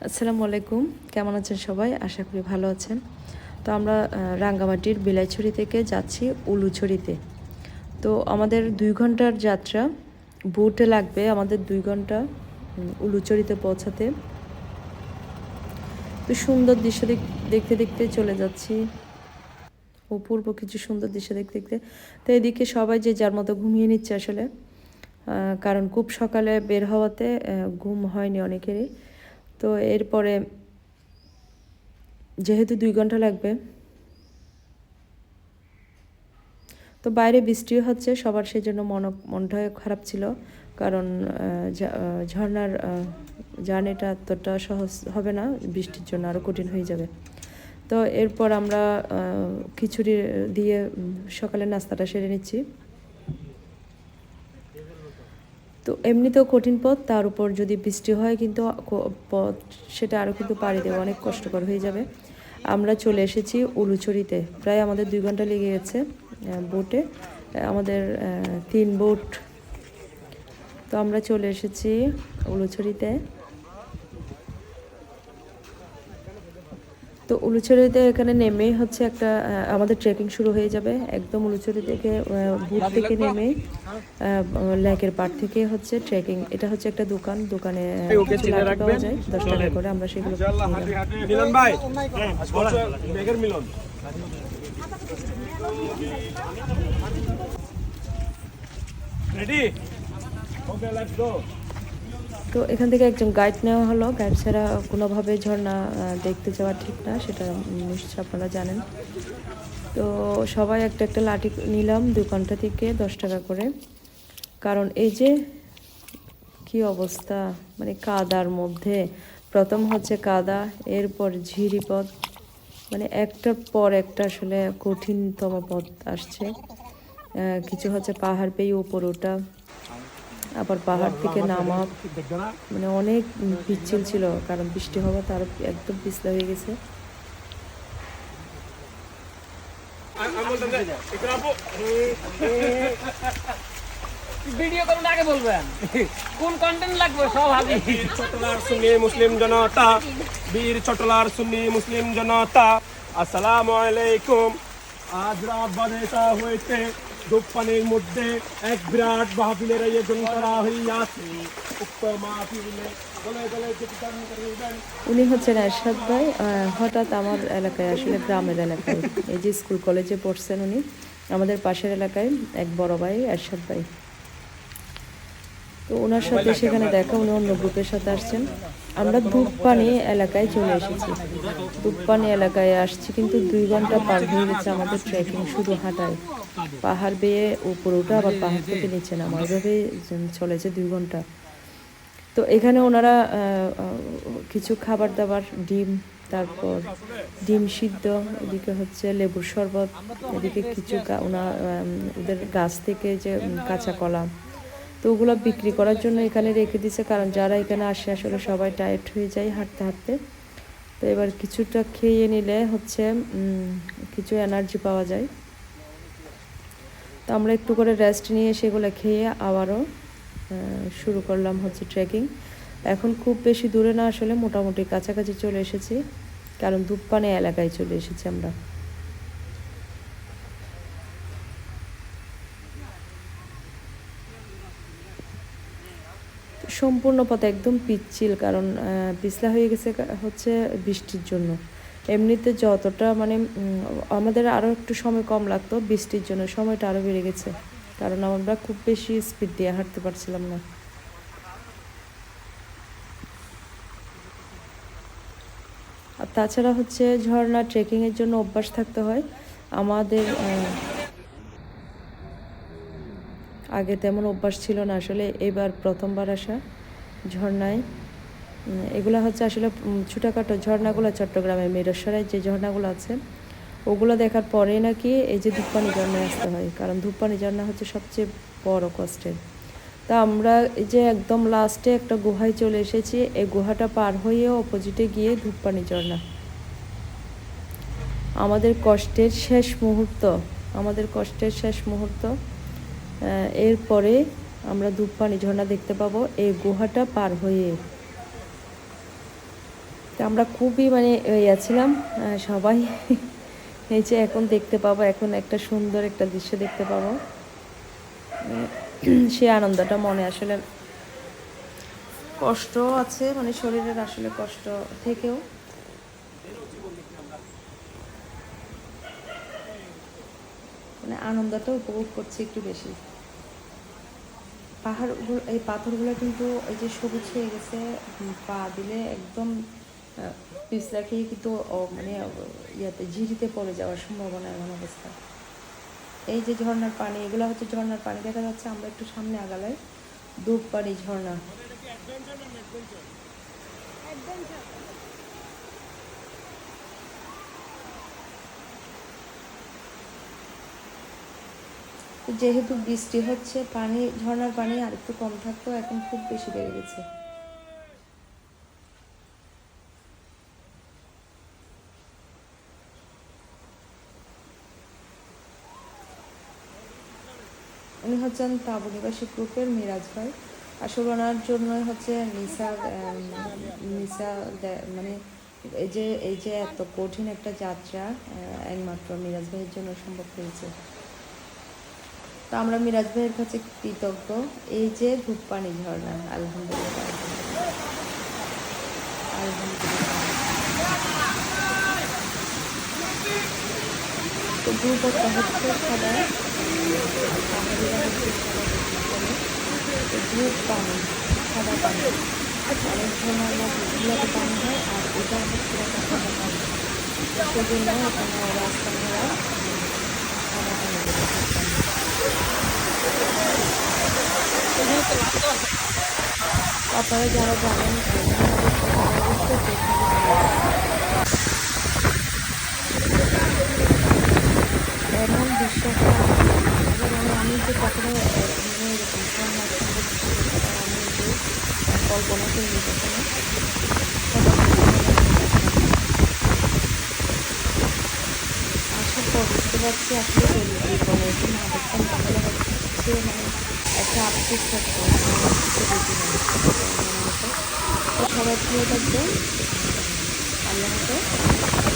আসসালামু আলাইকুম। কেমন আছেন সবাই? আশা করি ভালো আছেন। তো আমরা রাঙ্গামাটির বিলাইছড়ি থেকে যাচ্ছি উলুছড়িতে। তো আমাদের দুই ঘণ্টার যাত্রা বোটে লাগবে আমাদের দুই ঘণ্টা উম, উলুছড়িতে পৌঁছাতে। তো সুন্দর দৃশ্য দেখ- দেখতে দেখতে চলে যাচ্ছি। অপূর্ব কিছু সুন্দর দৃশ্য দেখতে দেখতে। তো এদিকে সবাই যে যার মতো ঘুমিয়ে নিচ্ছে আসলে কারণ খুব সকালে বের হওয়াতে ঘুম হয়নি অনেকেরই। তো এরপরে যেহেতু দুই ঘণ্টা লাগবে, তো বাইরে বৃষ্টিও হচ্ছে, সবার সেই জন্য মন মনটা খারাপ ছিল। কারণ ঝর্ণার জার্নিটা এতটা সহজ হবে না, বৃষ্টির জন্য আরও কঠিন হয়ে যাবে। তো এরপর আমরা খিচুড়ি দিয়ে সকালে নাস্তাটা সেরে নিচ্ছি। তো এমনিতেও কঠিন পথ, তার উপর যদি বৃষ্টি হয় কিন্তু পথ সেটা আরও কিন্তু পাড়ি দেওয়া অনেক কষ্টকর হয়ে যাবে। আমরা চলে এসেছি উলুচড়িতে প্রায় আমাদের দুই ঘণ্টা লেগে গেছে বোটে আমাদের তিন বোট। তো আমরা চলে এসেছি উলুছড়িতে। তো উলুছড়িতে এখানে নেমেই হচ্ছে একটা আমাদের ট্রেকিং শুরু হয়ে যাবে। একদম উলুছড়ি থেকে বুট থেকে নেমে লেকের পাড় থেকে হচ্ছে ট্রেকিং এটা হচ্ছে একটা দোকান দোকানে পাওয়া যায় দশ টাকা করে আমরা সেগুলো রেডি ওকে লেটস গো তো এখান থেকে একজন গাইড নেওয়া হলো। গাইড ছাড়া কোনোভাবে ঝর্ণা দেখতে যাওয়া ঠিক না, সেটা নিশ্চয় আপনারা জানেন। তো সবাই একটা একটা লাঠি নিলাম দোকানটা থেকে দশ টাকা করে। কারণ এই যে কি অবস্থা মানে কাদার মধ্যে। প্রথম হচ্ছে কাদা, এরপর ঝিরি পথ। মানে একটার পর একটা আসলে কঠিনতম পথ আসছে। কিছু হচ্ছে পাহাড় পেয়ে উপর ওঠা। আবার পাহাড় থেকে নামা মানে অনেক পিচ্ছিল ছিল কারণ বৃষ্টি হওয়া তার একদম পিছলা হয়ে গেছে। ভিডিও করুন আগে বলবেন। কোন কন্টেন্ট লাগবে সব চটলার সুন্নি মুসলিম জনতা বীর চটলার সুন্নি মুসলিম জনতা আসসালামু আলাইকুম। আজ রাত বাদেশা হইতে দুপানির মধ্যে এক বিরাট মাহফিলের আয়োজন করা হইয়াছে। উক্ত মাহফিলে উনি হচ্ছেন এরশাদ ভাই হঠাৎ আমার এলাকায় আসলে গ্রামের এলাকায়, এই যে স্কুল কলেজে পড়ছেন উনি, আমাদের পাশের এলাকায় এক বড় ভাই এরশাদ ভাই। তো ওনার সাথে সেখানে দেখা, উনি অন্য গ্রুপের সাথে আসছেন। আমরা ধূপপানি এলাকায় চলে এসেছি। ধূপপানি এলাকায় আসছি কিন্তু দুই ঘণ্টা পার হয়ে গেছে আমাদের ট্রেকিং শুধু হাঁটায়। পাহাড় বেয়ে উপরে উঠে আবার পাহাড় থেকে নিচে নামা ওইভাবে চলেছে দুই ঘণ্টা। তো এখানে ওনারা কিছু খাবার দাবার, ডিম, তারপর ডিম সিদ্ধ, এদিকে হচ্ছে লেবুর শরবত, এদিকে কিছু ওনা ওদের গাছ থেকে যে কাঁচা কলা তো ওগুলো বিক্রি করার জন্য এখানে রেখে দিছে কারণ যারা এখানে আসে আসলে সবাই টায়ার্ড হয়ে যায় হাঁটতে হাঁটতে। তো এবার কিছুটা খেয়ে নিলে হচ্ছে কিছু এনার্জি পাওয়া যায়। তো আমরা একটু করে রেস্ট নিয়ে সেগুলো খেয়ে আবারও শুরু করলাম হচ্ছে ট্রেকিং এখন খুব বেশি দূরে না আসলে মোটামুটি কাছাকাছি চলে এসেছি, কারণ ধূপপানে এলাকায় চলে এসেছি আমরা। সম্পূর্ণ পথ একদম পিচ্ছিল, কারণ পিছলা হয়ে গেছে হচ্ছে বৃষ্টির জন্য। এমনিতে যতটা মানে আমাদের আরও একটু সময় কম লাগতো বৃষ্টির জন্য, সময়টা আরও বেড়ে গেছে। কারণ আমরা খুব বেশি স্পিড দিয়ে হাঁটতে পারছিলাম না। আর তাছাড়া হচ্ছে ঝর্ণা ট্রেকিংয়ের জন্য অভ্যাস থাকতে হয়। আমাদের আগে তেমন অভ্যাস ছিল না। আসলে এবার প্রথমবার আসা ঝর্ণায়। এগুলো হচ্ছে আসলে ছোটোখাটো ঝর্ণাগুলো চট্টগ্রামে মেরসরায় যে ঝর্ণাগুলো আছে, ওগুলো দেখার পরেই নাকি এই যে ধূপপানি ঝর্ণায় আসতে হয়। কারণ ধূপপানি ঝর্ণা হচ্ছে সবচেয়ে বড় কষ্টের। তা আমরা এই যে একদম লাস্টে একটা গুহায় চলে এসেছি এই গুহাটা পার হয়ে অপোজিটে গিয়ে ধূপপানি ঝর্ণা। আমাদের কষ্টের শেষ মুহূর্ত, আমাদের কষ্টের শেষ মুহূর্ত এরপরে আমরা ধূপপানি ঝর্ণা দেখতে পাবো। এই গুহাটা পার হয়ে আমরা খুবই মানে ইয়া ছিলাম সবাই এই যে এখন দেখতে পাবো, এখন একটা সুন্দর একটা দৃশ্য দেখতে পাবো। সে আনন্দটা মনে আসলে কষ্ট আছে মানে শরীরের আসলে কষ্ট থেকেও। মানে আনন্দটা উপভোগ করছি একটু বেশি। পাহাড়গুলো, এই পাথরগুলো কিন্তু এই যে সবুজ হয়ে গেছে পা দিলে একদম পিছলা খেয়ে কিন্তু মানে ইয়াতে ঝিরিতে পড়ে যাওয়ার সম্ভাবনা এমন অবস্থা। এই যে ঝর্নার পানি, এগুলো হচ্ছে ঝর্নার পানি, দেখা যাচ্ছে আমরা একটু সামনে আগালাই ডুব পানি ঝর্ণা যেহেতু বৃষ্টি হচ্ছে, পানি ঝর্ণার পানি আর একটু কম থাকতো এখন খুব বেশি বেড়ে গেছে। উনি হচ্ছেন তাবু নিবাসী গ্রুপের মিরাজ ভাই। আসলে ওনার জন্য হচ্ছে নিসা নিসা মানে এই যে এই যে এত কঠিন একটা যাত্রা একমাত্র মিরাজ ভাইয়ের জন্য সম্ভব হয়েছে। তো আমরা মিরাজ ভাইয়ের কাছে কৃতজ্ঞ। এই যে ধূপপানি ঝর্ণা, আলহামদুলিল্লাহ। আলহামদুলিল্লাহ। তো হচ্ছে সাদা পানি। হয়, আর এটা হচ্ছে সেজন্য সাদা পানি আপনারা যারা জানেন, এমন মানে আমি যে কখনো কল্পনা কখনো আসার বুঝতে পারছি আসলে জীবনে যদি না দেখতাম তাহলে হচ্ছে মানে একটা থাকবে। না সবাই ভালো থাকবেন। আল্লাহ হাফেজ।